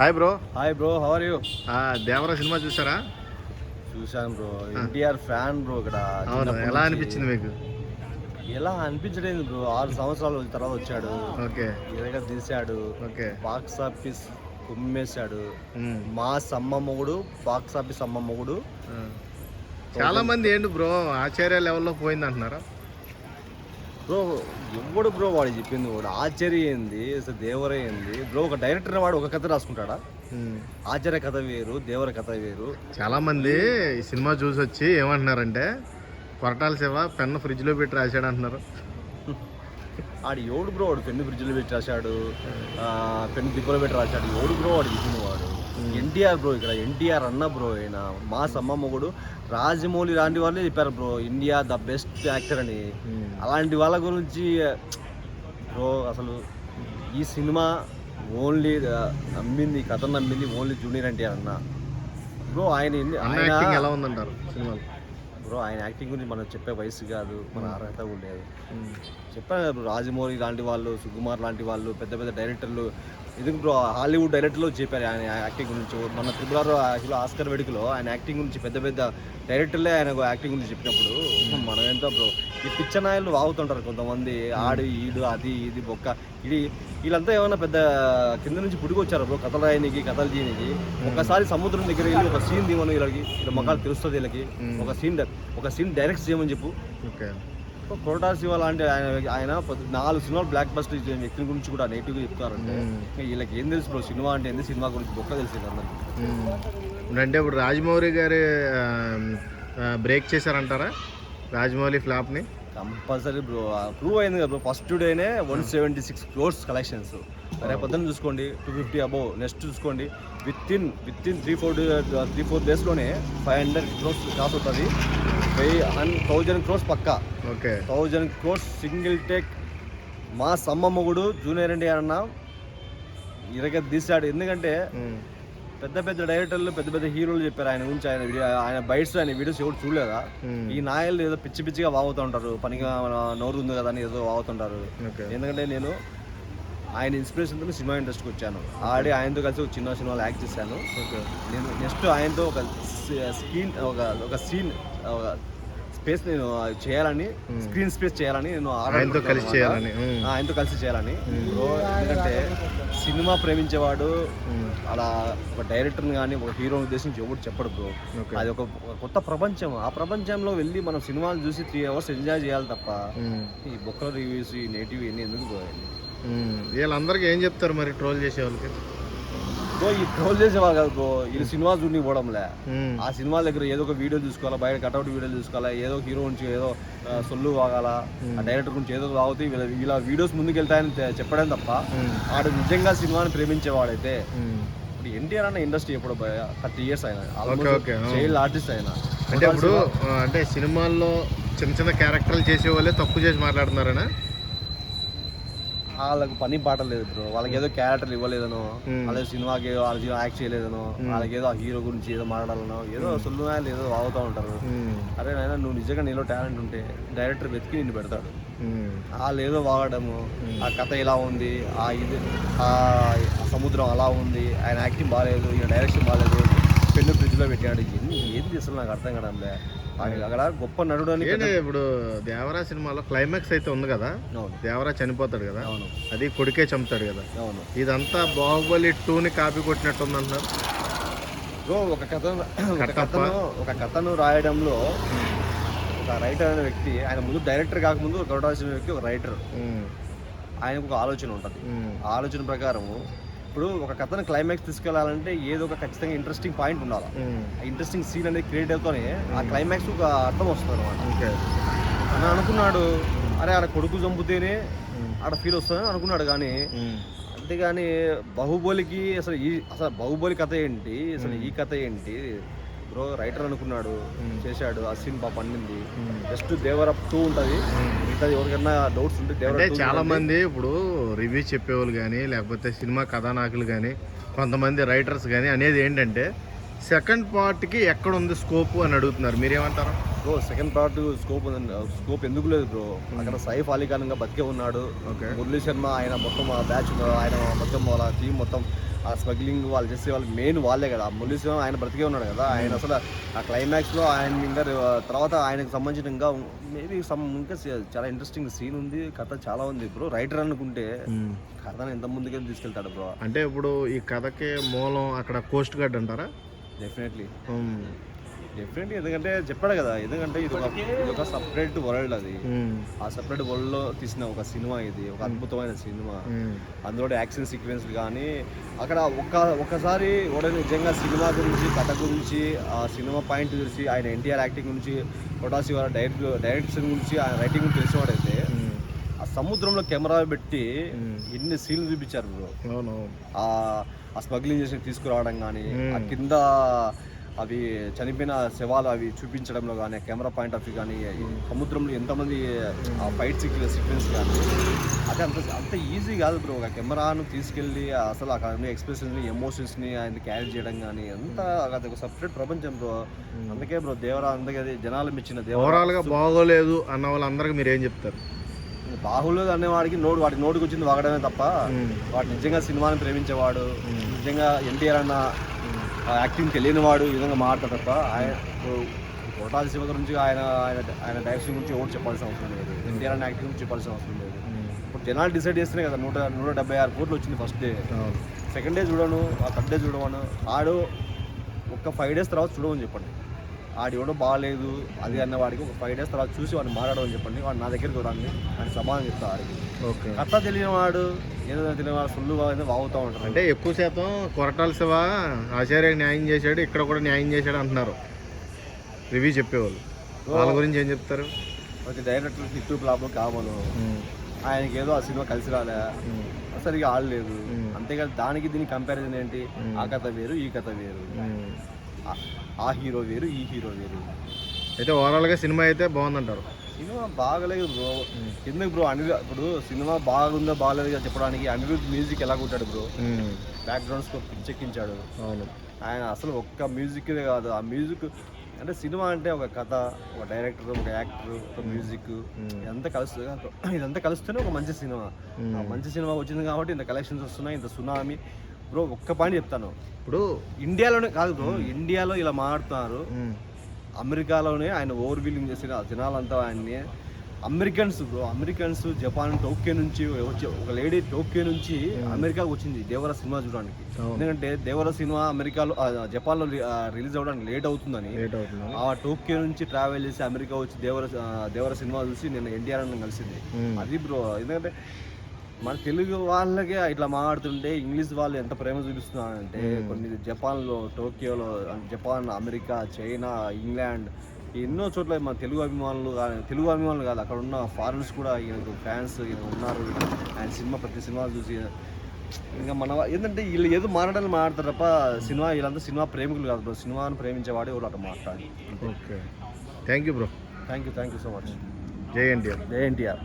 Hi bro hi bro how are you Devara cinema చూసారా? చూశాను bro NTR fan bro ఇక్కడ అవును. ఎలా. అనిపించింది మీకు? ఎలా అనిపించలేదు బ్రో ఆరు సంవత్సరాల తర్వాత వచ్చాడు. ఓకే. ఎదగా తీశాడు. ఓకే. బాక్స్ ఆఫీస్ కుమ్మేశాడు. మా సమ్మ మొగుడు బాక్స్ ఆఫీస్ అమ్మ మొగుడు. చాలా మంది ఏంటి బ్రో ఆచార్య లెవెల్లో పోయింది అంటున్నారా బ్రో ఎవడు బ్రో వాడు చెప్పింది? కూడా ఆశ్చర్య ఏంది అసలు దేవర ఏంది బ్రో ఒక డైరెక్టర్ వాడు ఒక కథ రాసుకుంటాడా. ఆచార్య కథ వేరు దేవర కథ వేరు. చాలా మంది ఈ సినిమా చూసి వచ్చి ఏమంటున్నారంటే కొరటాల శివ పెన్ను ఫ్రిడ్జ్లో పెట్టి రాశాడు అంటున్నారు ఆడు ఎవడు బ్రో వాడు పెన్ను ఫ్రిడ్జ్లో పెట్టి రాశాడు? పెన్ను దిబ్బలో పెట్టి రాశాడు? ఎవడు బ్రో వాడు చెప్పింది వాడు? ఎన్టీఆర్ బ్రో ఇక్కడ ఎన్టీఆర్ అన్న బ్రో ఆయన మా సమ్మ మొగుడు. రాజమౌళి లాంటి వాళ్ళే చెప్పారు bro India the best actor అని. ఉమ్. అలాంటి వాళ్ళ గురించి బ్రో అసలు ఈ సినిమా ఓన్లీ నమ్మింది కథ నమ్మింది ఓన్లీ జూనియర్ ఎన్టీఆర్ అన్న. బ్రో ఆయన ఆయన ఎలా ఉందంటారు సినిమాలో? బ్రో ఆయన యాక్టింగ్ గురించి మనం చెప్పే వయసు కాదు మన అర్హత కూడా లేదు. ఉమ్. చెప్పాను కదా రాజమౌళి లాంటి వాళ్ళు సుకుమార్ లాంటి వాళ్ళు పెద్ద పెద్ద డైరెక్టర్లు ఎందుకు బ్రో హాలీవుడ్ డైరెక్టర్లు చెప్పారు ఆయన యాక్టింగ్ గురించి. మన త్రిపురారు యాక్చువల్ ఆస్కర్ వేడుకలో ఆయన యాక్టింగ్ గురించి పెద్ద పెద్ద డైరెక్టర్లే ఆయన యాక్టింగ్ గురించి చెప్పినప్పుడు మనం ఎంత బ్రో ఈ పిచ్చనాయలు వాగుతుంటారు కొంతమంది. ఆడు ఈడు అది ఇది బొక్క. ఇది వీళ్ళంతా ఏమైనా పెద్ద కింద నుంచి పుట్టుకొచ్చారు బ్రో కథలు రాయనికి కథలు చేయనికి ఒకసారి సముద్రం దగ్గర వెళ్ళి ఒక సీన్ తీయమని వీళ్ళకి వీళ్ళ మొక్కలు తెలుస్తుంది వీళ్ళకి. ఒక సీన్ ఒక సీన్ డైరెక్ట్ చేయమని చెప్పు. కొరటా శివ లాంటి ఆయన ఆయన నాలుగు సినిమాలు బ్లాక్ బస్టర్ ఇచ్చిన వ్యక్తి గురించి కూడా నెగిటివ్గా చెప్తారంటే వీళ్ళకి ఏం తెలుసు బ్రో? సినిమా అంటే ఏంది? సినిమా గురించి బొక్క తెలిసింది అందరికి. అంటే ఇప్పుడు రాజమౌళి గారి బ్రేక్ చేశారంటారా? రాజమౌళి ఫ్లాప్ని కంపల్సరీ బ్రో ప్రూవ్ అయింది కదా బ్రో. ఫస్ట్ డేనే one seventy six crores collections రేపు పొద్దున్న చూసుకోండి టూ ఫిఫ్టీ అబోవ్ నెక్స్ట్ చూసుకోండి. With in with in three four three four డేస్లోనే ఫైవ్ హండ్రెడ్ క్రోర్స్ క్రాస్ అవుతుంది. వెయ్యి హన్ థౌజండ్ క్రోర్స్ పక్కా. Okay. Thousand crores single take మా సమ్మ మొగుడు జూనియర్ ఎన్టీఆర్ అన్న ఇరగ తీశాడు ఎందుకంటే. పెద్ద పెద్ద డైరెక్టర్లు పెద్ద పెద్ద హీరోలు చెప్పారు ఆయన గురించి. ఆయన వీడియో ఆయన బైట్స్ ఆయన వీడియోస్ ఎవరు చూడలేదా. ఈ నాయలు ఏదో పిచ్చి పిచ్చిగా వాగుతూ ఉంటారు పనిగా నోరు ఉంది కదా అని ఏదో వాగుతుంటారు. ఎందుకంటే నేను ఆయన ఇన్స్పిరేషన్తో సినిమా ఇండస్ట్రీకి వచ్చాను. ఆడి ఆయనతో కలిసి ఒక చిన్న సినిమాలో యాక్ట్ చేశాను. నేను నెక్స్ట్ ఆయనతో ఒక స్క్రీన్ ఒక ఒక సీన్ ఒక స్పేస్ నేను చేయాలని స్క్రీన్ స్పేస్ చేయాలని నేను ఆయనతో కలిసి చేయాలని ఆయనతో కలిసి చేయాలని. ఎందుకంటే సినిమా ప్రేమించేవాడు. అలా ఒక డైరెక్టర్ని కానీ ఒక హీరోని ఉద్దేశించి ఎవరు చెప్పడు బ్రో. అది ఒక కొత్త ప్రపంచం. ఆ ప్రపంచంలో వెళ్ళి మనం సినిమాలు చూసి త్రీ అవర్స్ ఎంజాయ్ చేయాలి తప్ప. ఈ బొక్కల రివ్యూస్ ఈ నేటివ్ ఇవన్నీ ఎందుకు ఉమ్. వీళ్ళందరికీ ఏం చెప్తారు మరి ట్రోల్ చేసే వాళ్ళకి బ్రో ఈ ట్రోల్ చేసేవాళ్ళు కాదు బ్రో ఇది సినిమా చూడని పోవడంలే. ఆ సినిమాల దగ్గర ఏదో ఒక వీడియో చూసుకోవాలా బయట కట్అవుట్ వీడియో చూసుకోవాలా ఏదో హీరో నుంచి ఏదో సొల్లు వాగాలా ఆ డైరెక్టర్ గురించి ఏదో వాగుతూ వీళ్ళ వీళ్ళ వీడియోస్ ముందుకు వెళ్తాయని చెప్పడం తప్ప. ఆడు నిజంగా సినిమాని ప్రేమించేవాడైతే. ఇప్పుడు ఎన్టీఆర్ అన్న ఇండస్ట్రీ ఎప్పుడు థర్టీ ఇయర్స్ అయినా. చైల్డ్ ఆర్టిస్ట్ అయినా అంటే ఇప్పుడు అంటే సినిమాల్లో చిన్న చిన్న క్యారెక్టర్లు చేసే వాళ్ళే తప్పు చేసి మాట్లాడుతున్నారనా వాళ్ళకి పని పాట లేదు బ్రో. వాళ్ళకి ఏదో క్యారెక్టర్ ఇవ్వలేదనో. అలాగే సినిమాకి ఏదో వాళ్ళ యాక్ట్ చేయలేదనో వాళ్ళకి ఏదో ఆ హీరో గురించి ఏదో మాట్లాడాలనో ఏదో సొల్లు నాయలు ఏదో వాగుతూ ఉంటారు. అరే నాయన నువ్వు నిజంగా నీలో టాలెంట్ ఉంటే డైరెక్టర్ వెతికి నిన్ను పెడతాడు. వాళ్ళు ఏదో వాగడము ఆ కథ ఇలా ఉంది ఆ ఇది ఆ సముద్రం అలా ఉంది ఆయన యాక్టింగ్ బాగాలేదు ఈయన డైరెక్షన్ బాగాలేదు పెన్ను ఫ్రిడ్జ్లో పెట్టాడు ఏది అసలు నాకు అర్థం ఆయన అక్కడ గొప్ప నటుడు అని ఇప్పుడు దేవరా సినిమాలో క్లైమాక్స్ అయితే ఉంది కదా? దేవరా చనిపోతాడు కదా? అవును. అది కొడుకే చంపుతాడు కదా? అవును. ఇదంతా బాహుబలి టూని కాపీ కొట్టినట్టు ఉంది అంటున్నారు ఒక కథ ఒక. కథను ఒక కథను రాయడంలో ఒక రైటర్ అనే వ్యక్తి ఆయన ముందు డైరెక్టర్ కాకముందు కొరటాల్సిన వ్యక్తి ఒక రైటర్. ఆయనకు ఒక ఆలోచన ఉంటుంది. ఆలోచన ప్రకారము ఇప్పుడు ఒక కథను క్లైమాక్స్ తీసుకెళ్ళాలంటే ఏదో ఒక ఖచ్చితంగా ఇంట్రెస్టింగ్ పాయింట్ ఉండాలి. ఇంట్రెస్టింగ్ సీన్ అనేది క్రియేట్ అవుతానే ఆ క్లైమాక్స్ ఒక అర్థం వస్తుంది అనమాట ఓకే. అని అనుకున్నాడు అరే ఆడ కొడుకు చంపితేనే ఉమ్. ఆడ ఫీల్ వస్తుందని అనుకున్నాడు కానీ. అంతేగాని బాహుబలికి అసలు ఈ అసలు బాహుబలి కథ ఏంటి? అసలు ఈ కథ ఏంటి? బ్రో రైటర్ అనుకున్నాడు చేశాడు ఆ సీన్ బాగా పండింది. జస్ట్ దేవర టూ ఉంటుంది. మిగతాది ఎవరికైనా డౌట్స్ ఉంటే అంటే దేవర చాలా మంది ఇప్పుడు రివ్యూ చెప్పేవాళ్ళు కానీ లేకపోతే సినిమా కథానాయకులు కానీ కొంతమంది రైటర్స్ కానీ అనేది ఏంటంటే సెకండ్ పార్ట్కి ఎక్కడ ఉంది స్కోప్ అని అడుగుతున్నారు. మీరేమంటారు? బ్రో సెకండ్ పార్ట్ స్కోప్ ఉందండి. స్కోప్ ఎందుకు లేదు బ్రో? అక్కడ సైఫ్ అలీఖాన్గా బతికే ఉన్నాడు. ఓకే. మురళీ శర్మ ఆయన మొత్తం ఆ బ్యాచ్ ఆయన మొత్తం వాళ్ళ టీం మొత్తం ఆ స్మగ్లింగ్ వాళ్ళు చేసే వాళ్ళు మెయిన్ వాళ్ళే కదా. ఆ ఆయన బ్రతికే ఉన్నాడు కదా. ఆయన అసలు ఆ క్లైమాక్స్లో ఆయన ఇంకా తర్వాత ఆయనకు సంబంధించిన ఇంకా మేబీ సమ్ ఇంకా చాలా ఇంట్రెస్టింగ్ సీన్ ఉంది. కథ చాలా ఉంది బ్రో. రైటర్ అనుకుంటే కథను ఎంత ముందుకెళ్ళి తీసుకెళ్తాడు బ్రో. అంటే ఇప్పుడు ఈ కథకి మూలం అక్కడ కోస్ట్ గార్డ్ అంటారా? డెఫినెట్లీ. డెఫినెట్లీ ఎందుకంటే చెప్పాడు కదా ఎందుకంటే ఇది ఒక ఇది ఒక సపరేట్ వరల్డ్ అది ఉమ్. ఆ సపరేట్ వరల్డ్లో తీసిన ఒక సినిమా ఇది ఒక అద్భుతమైన సినిమా. అందులో యాక్షన్ సీక్వెన్స్ కానీ అక్కడ ఒక్క ఒక్కసారి కూడా నిజంగా సినిమా గురించి కథ గురించి ఆ సినిమా పాయింట్ గురించి ఆయన ఎన్టీఆర్ యాక్టింగ్ గురించి కొటాసి వారి డైరెక్ట్ డైరెక్షన్ గురించి ఆయన రైటింగ్ గురించి తెలిసినవాడైతే ఉమ్. ఆ సముద్రంలో కెమెరా పెట్టి. ఎన్ని సీన్లు చూపించారు బ్రో ఆ స్మగ్లింగ్ చేసి తీసుకురావడం కానీ. ఆ కింద అవి చనిపోయిన శవాలు అవి చూపించడంలో కానీ కెమెరా పాయింట్ ఆఫ్ వ్యూ కానీ ఈ సముద్రంలో ఎంతమంది ఫైట్ సీక్వెన్స్ కానీ అదే అంత అంత ఈజీ కాదు బ్రో. ఒక కెమెరాను తీసుకెళ్ళి అసలు అక్కడ ఎక్స్ప్రెషన్స్ని ఎమోషన్స్ని ఆయన క్యారీ చేయడం కానీ అంతా అది ఒక సపరేట్ ప్రపంచం బ్రో. అందుకే బ్రో దేవరా అందుకే అది జనాలు మెచ్చిన దేవరా. ఓవరాల్గా బాగోలేదు అన్న వాళ్ళందరికీ మీరు ఏం చెప్తారు? బాహుళ్యం అనేవాడికి నోడు వాడి నోటికి వచ్చింది వాగడమే తప్ప. వాడు నిజంగా సినిమాని ప్రేమించేవాడు. నిజంగా ఎన్టీఆర్ అన్న యాక్టింగ్ తెలియని వాడు ఈ విధంగా మాట్లాడతాడు తప్ప ఆయన కోటాది శివ గురించి ఆయన ఆయన ఆయన డైరెక్షన్ గురించి ఎవరు చెప్పాల్సిన అవసరం లేదు. ఎన్టీఆర్ అన్న యాక్టింగ్ గురించి చెప్పాల్సిన అవసరం లేదు. ఇప్పుడు జనాలు డిసైడ్ చేస్తేనే కదా నూట నూట డెబ్బై ఆరు కోట్లు వచ్చింది ఫస్ట్ డే. సెకండ్ డే చూడను ఆ థర్డ్ డే చూడమను. ఆడు ఒక ఫైవ్ డేస్ తర్వాత చూడమని చెప్పండి. ఆడు ఎవడో బాగాలేదు అది అన్న వాడికి ఒక ఫైవ్ డేస్ తర్వాత చూసి వాడిని మాట్లాడమని చెప్పండి. వాడు నా దగ్గరికి రాండి అని సమాధానం చెప్తా ఆడికి ఓకే. కథ తెలియని వాడు ఏదో వాడు ఫుల్ వాగుతూ ఉంటారు. అంటే ఎక్కువ శాతం కొరటాల శివ ఆచార్య న్యాయం చేశాడు ఇక్కడ కూడా న్యాయం చేశాడు అంటున్నారు. రివ్యూ చెప్పేవాళ్ళు. వాళ్ళ గురించి ఏం చెప్తారు? ప్రతి డైరెక్టర్ ప్రాబ్లం కామను. ఉమ్. ఆయనకి ఏదో ఆ సినిమా కలిసి రాలే. సరిగా ఆడలేదు. అంతేకాదు దానికి దీనికి కంపారిజన్ ఏంటి. ఆ కథ వేరు ఈ కథ వేరు. ఆ- హీరో వేరు ఈ హీరో వేరు. అయితే ఓవరాల్గా సినిమా అయితే బాగుందంటారు. సినిమా బాగలేదు బ్రో. ఎందుకు బ్రో? అనిరు ఇప్పుడు సినిమా బాగుందో బాగలేదు చెప్పడానికి అనిరుద్ధ్ మ్యూజిక్ ఎలా కొట్టాడు బ్రో? ఉమ్. బ్యాక్గ్రౌండ్ స్కోప్ పిచ్చెక్కించాడు. అవును. ఆయన అసలు ఒక్క మ్యూజిక్ కాదు. ఆ మ్యూజిక్ అంటే సినిమా అంటే ఒక కథ ఒక డైరెక్టర్ ఒక యాక్టర్ ఒక మ్యూజిక్. ఇదంతా కలుస్తుంది ఇదంతా కలుస్తూనే ఒక మంచి సినిమా. మంచి సినిమా వచ్చింది కాబట్టి ఇంత కలెక్షన్స్ వస్తున్నాయి ఇంత సునామీ. బ్రో ఒక్క పాయింట్ చెప్తాను. ఇప్పుడు ఇండియాలోనే కాదు బ్రో ఇండియాలో ఇలా మాడుతున్నారు ఉమ్. అమెరికాలోనే ఆయన ఓవర్ బిల్లింగ్ చేసిన జనాలంతా ఆయన్ని Americans bro Americans Japan Tokyo నుంచి వచ్చి ఒక లేడీ టోక్యో నుంచి అమెరికాకు వచ్చింది దేవర సినిమా చూడడానికి. ఎందుకంటే దేవర సినిమా అమెరికాలో జపాన్లో రిలీజ్ అవ్వడానికి లేట్ అవుతుందని. ఆ టోక్యో నుంచి ట్రావెల్ చేసి అమెరికా వచ్చి దేవర దేవర సినిమా చూసి నేను ఎన్టీఆర్ అని కలిసింది. ఉమ్. అది బ్రో ఎందుకంటే మన తెలుగు వాళ్ళకే ఇట్లా మాట్లాడుతుంటే ఇంగ్లీష్ వాళ్ళు ఎంత ప్రేమ చూపిస్తున్నారంటే కొన్ని జపాన్లో టోక్యోలో జపాన్ అమెరికా చైనా ఇంగ్లాండ్ ఎన్నో చోట్ల మన తెలుగు అభిమానులు కా- తెలుగు అభిమానులు కాదు అక్కడ ఉన్న ఫారినర్స్ కూడా ఈయనకు ఫ్యాన్స్ ఈయన ఉన్నారు. ఆయన సినిమా ప్రతి సినిమా చూసి ఇంకా మన ఏంటంటే వీళ్ళు ఏదో మాట్లాడాలని మాట్లాడతారు తప్ప సినిమా వీళ్ళంతా సినిమా ప్రేమికులు కాదు బ్రో. సినిమాను ప్రేమించేవాడే వాళ్ళు అట్లా మాట్లాడి okay. Thank you bro. Thank you thank you so much. జై ఎన్టీఆర్. జై ఎన్టీఆర్.